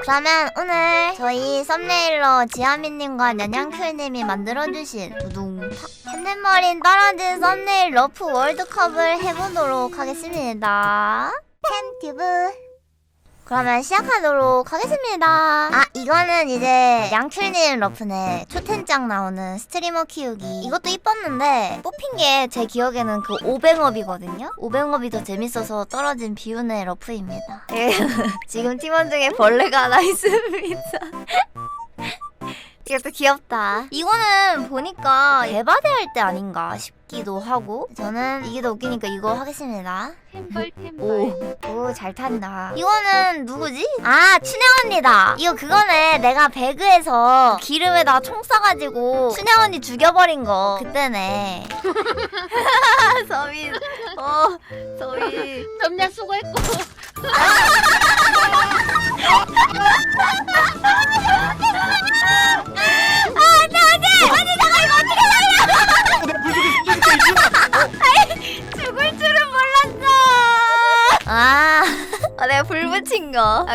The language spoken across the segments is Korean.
그러면 오늘 저희 썸네일로 지아미님과 년양큐님이 만들어주신 두둥 햄넷머린 떨어진 썸네일 러프 월드컵을 해보도록 하겠습니다. 햄튜브 그러면 시작하도록 하겠습니다. 아, 이거는 이제 양클님 러프네. 초텐장 나오는 스트리머 키우기. 이것도 이뻤는데, 뽑힌 게 제 기억에는 그 오뱅업이거든요? 오뱅업이 더 재밌어서 떨어진 비운의 러프입니다. 예, 지금 팀원 중에 벌레가 하나 있습니다. 이것도 귀엽다. 이거는 보니까 대바대 할 때 아닌가 싶 기도 하고 저는 이게 더 웃기니까 이거 하겠습니다. 템벌 템벌 오, 오, 잘 탄다. 이거는 누구지? 아, 춘영 언니다. 이거 그거네. 내가 배그에서 기름에다 총 쏴가지고 춘영 언니 죽여버린 거. 그때네. 서민, 어, 서민. 점냐 수고했고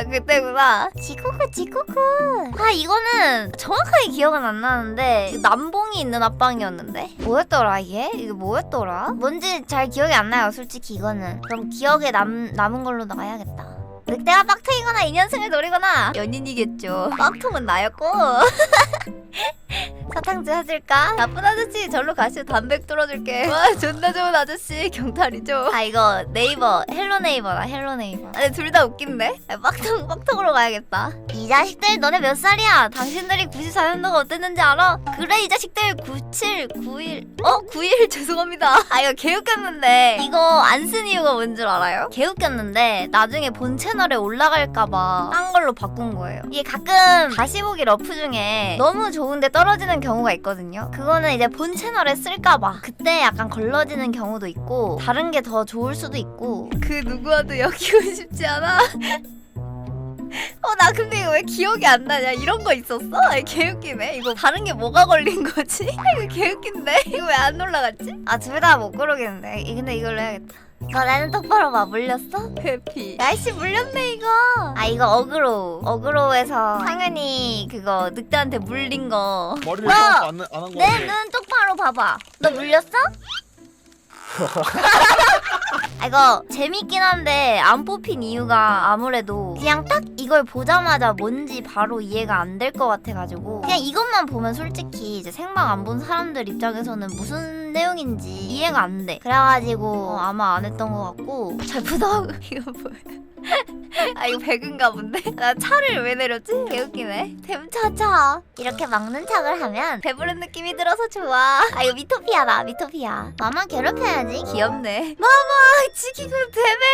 그때구나. 지코쿠, 지코쿠. 아, 이거는 정확하게 기억은 안 나는데, 남봉이 있는 앞방이었는데? 뭐였더라, 이게? 이게 뭐였더라? 뭔지 잘 기억이 안 나요, 솔직히 이거는. 그럼 기억에 남, 남은 걸로 나가야겠다. 늑대가 빡통이거나 인연승을 노리거나 연인이겠죠. 빡통은 나였고. 사탕주 해줄까? 나쁜 아저씨 절로 가시오 담백 뚫어줄게 와 존나 좋은 아저씨 경찰이죠 아 이거 네이버 헬로 네이버다 헬로 네이버 아니 둘 다 웃긴데? 아, 빡통 빡통으로 가야겠다 이 자식들 너네 몇 살이야? 당신들이 94년도가 어땠는지 알아? 그래 이 자식들 97, 91 어? 91 죄송합니다 아 이거 개웃겼는데 이거 안 쓴 이유가 뭔 줄 알아요? 개웃겼는데 나중에 본 채널에 올라갈까봐 딴 걸로 바꾼 거예요 이게 가끔 다시 보기 러프 중에 너무 좋은데 떨어지는 경우가 있거든요. 그거는 이제 본 채널에 쓸까봐 그때 약간 걸러지는 경우도 있고 다른 게 더 좋을 수도 있고 그 누구와도 엮이고 싶지 않아. 어 나 근데 이거 왜 기억이 안 나냐 이런 거 있었어? 아, 개웃기네 이거 다른 게 뭐가 걸린 거지? 아, 이거 개웃긴데 이거 왜 안 올라갔지? 아둘다못 고르겠는데 이- 근데 이걸로 해야겠다 너네는 똑바로 봐 물렸어? 회피 날씨 물렸네 이거 아 이거 어그로 어그로에서 당연히 그거 늑대한테 물린 거 머리를 뭐? 안, 안한 거. 내 눈 똑바로 봐봐. 너 물렸어? 아, 이거 재밌긴 한데 안 뽑힌 이유가 아무래도 그냥 딱 이걸 보자마자 뭔지 바로 이해가 안 될 것 같아가지고 그냥 이것만 보면 솔직히 이제 생방 안 본 사람들 입장에서는 무슨 내용인지 이해가 안 돼. 그래가지고 아마 안 했던 것 같고 잘 보다 이거 뭐야? 아 이거 배근가 본데? 나 차를 왜 내렸지? 개웃기네. 템차차 이렇게 막는 척을 하면 배부른 느낌이 들어서 좋아. 아 이거 미토피아다 미토피아. 마마 괴롭혀야지. 귀엽네. 마마 지키고 대매.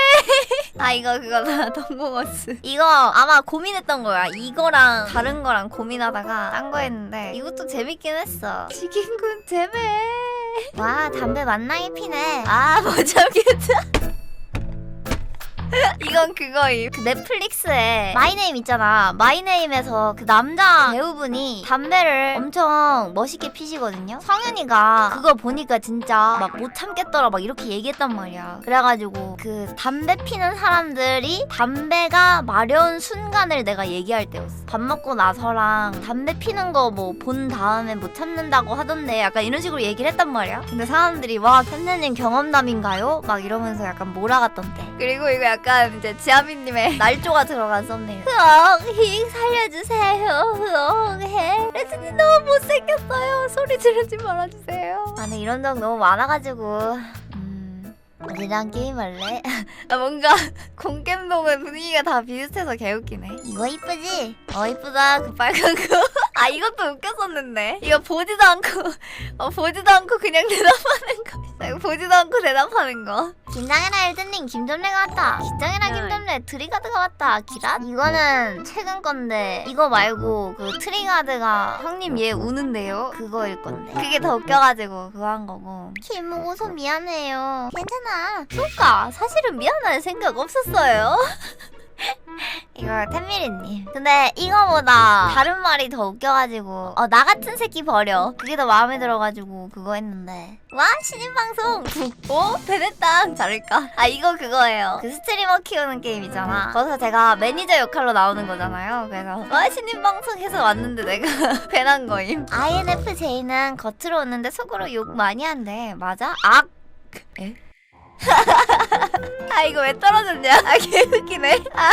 아 이거 그거다 동공어스. 이거 아마 고민했던 거야. 이거랑 다른 거랑 고민하다가 딴 거 했는데 이것도 재밌긴 했어. 지kin군 대매. 와 담배 만나게 피네. 아뭐 참겠다 이건 그거임. 그 넷플릭스에 마이네임 있잖아. 마이네임에서 그 남자 배우분이 담배를 엄청 멋있게 피시거든요. 성윤이가 그거 보니까 진짜 막 못 참겠더라 막 이렇게 얘기했단 말이야. 그래가지고 그 담배 피는 사람들이 담배가 마려운 순간을 내가 얘기할 때였어. 밥 먹고 나서랑 담배 피는 거 뭐 본 다음에 못 참는다고 하던데 약간 이런 식으로 얘기를 했단 말이야. 근데 사람들이 와 캔네님 경험담인가요? 막 이러면서 약간 몰아갔던데. 그리고 이거 약간 이제 지아미님의 날조가 들어간 썸네일. 히 살려주세요. 흐엉 해. 레슨이 너무 못생겼어요. 소리 지르지 말아주세요. 아니 이런 적 너무 많아가지고. 음. 우리랑 게임할래? 아 뭔가 공겜동은 분위기가 다 비슷해서 개웃기네. 이거 이쁘지? 어 이쁘다 그 빨간 거. 아 이것도 웃겼었는데. 이거 보지도 않고 어 보지도 않고 그냥 대답하는 거. 나 이거 보지도 않고 대답하는 거. 김장이랑 엘든님 김점래가 왔다. 김장이랑 김점래 트리가드가 왔다. 기라? 이거는 최근 건데 이거 말고 그 트리가드가 형님 얘 우는데요? 그거일 건데. 그게 더 웃겨가지고 그거 한 거고. 김무고서 미안해요. 괜찮아. 그러니까 사실은 미안할 생각 없었어요. 이거 텐미리님. 근데 이거보다 다른 말이 더 웃겨가지고 어 나 같은 새끼 버려. 그게 더 마음에 들어가지고 그거 했는데 와 신인 방송 오 베네땅 잘할까? 아 이거 그거예요. 그 스트리머 키우는 게임 있잖아. 거기서 제가 매니저 역할로 나오는 거잖아요. 그래서 와 신인 방송에서 왔는데 내가 배난 거임. INFJ는 겉으로 오는데 속으로 욕 많이 한대. 맞아? 악. 에? 아 이거 왜 떨어졌냐? 아 개웃기네. 아.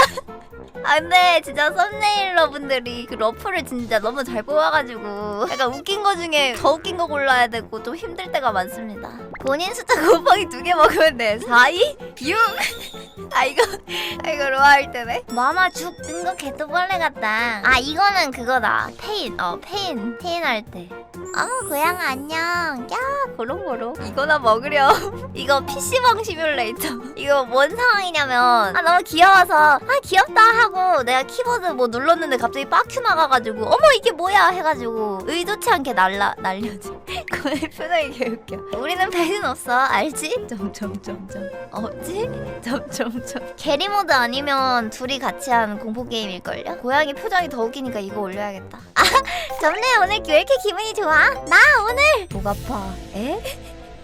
아 근데 진짜 썸네일러 분들이 그 러프를 진짜 너무 잘 뽑아가지고 약간 웃긴 거 중에 더 웃긴 거 골라야 되고 좀 힘들 때가 많습니다 본인 숫자 곱하기 두 개 먹으면 돼. 4, 2, 6 아 이거 아 이거 로아할 때네. 마마 죽 뜬거 개또벌레 같다. 아 이거는 그거다. 페인 어 페인 페인 할 때. 어머 고양 안녕. 야 고롱고롱 이거나 먹으렴. 이거 PC방 시뮬레이터. 이거 뭔 상황이냐면 아 너무 귀여워서 아 귀엽다 하고 내가 키보드 뭐 눌렀는데 갑자기 빡큐 나가가지고 어머 이게 뭐야 해가지고 의도치 않게 날라 날려지. 그의 표정이 개웃겨. 우리는 배신 없어 알지? 점점점점. 없지? 점점점. 게리 모드 아니면 둘이 같이 한 공포 게임일걸요? 고양이 표정이 더 웃기니까 이거 올려야겠다. 아 점네. 오늘 왜 이렇게 기분이 좋아? 나 오늘! 목 아파. 에?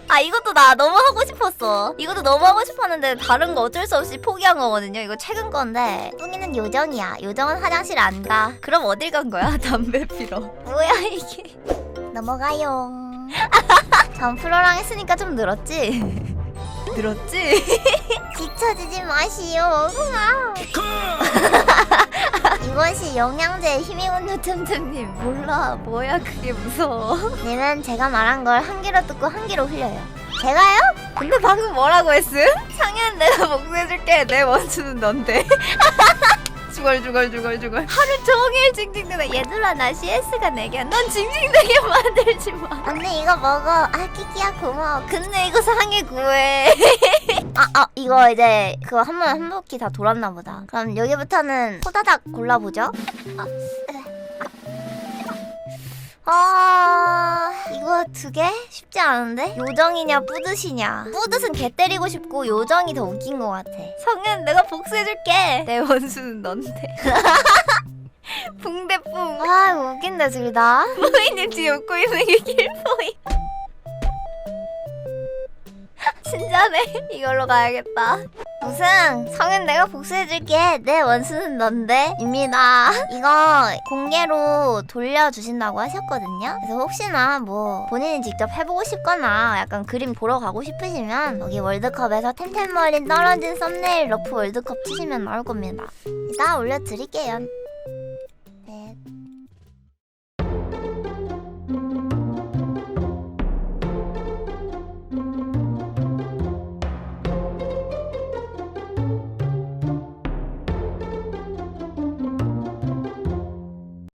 아 이것도 나 너무 하고 싶었어. 이것도 너무 하고 싶었는데 다른 거 어쩔 수 없이 포기한 거거든요. 이거 최근 건데. 뿡이는 요정이야. 요정은 화장실 안가. 그럼 어딜 간 거야? 담배 피러. 뭐야 이게? 넘어가요 전 프로랑 했으니까 좀 늘었지? 늘었지? 뒤처지지 마시오 이것이 영양제 힘이군요 틈틈님 몰라 뭐야 그게 무서워 님은 제가 말한 걸 한 귀로 듣고 한 귀로 흘려요 제가요? 근데 방금 뭐라고 했음? 상현 내가 복수해줄게 내 원수는 넌데 주걸 주걸 주걸 주걸. 하루 종일 징징대다 얘들아 나 CS가 4개야. 넌 징징대게 만들지 마. 언니 이거 먹어. 아 끼끼야 고마워. 근데 이거 상해 구해. 아, 아, 이거 이제 그거 한 번 한 바퀴 다 돌았나 보다. 그럼 여기부터는 호다닥 골라보죠. 아, 으. 아, 두 개? 쉽지 않은데? 요정이냐 뿌듯이냐? 뿌듯은 개 때리고 싶고 요정이 더 웃긴 것 같아. 성현 내가 복수해줄게. 내 원수는 넌데. 붕대뿡. 아, 웃긴다 둘 다. 모이님 뒤에 웃고 있는 게 길보이. 진짜네. 이걸로 가야겠다. 우승 성현 내가 복수해줄게. 내 원수는 넌데 입니다. 이거 공개로 돌려주신다고 하셨거든요. 그래서 혹시나 뭐 본인이 직접 해보고 싶거나 약간 그림 보러 가고 싶으시면 여기 월드컵에서 텐텐머리 떨어진 썸네일 러프 월드컵 치시면 나올 겁니다. 이따 올려드릴게요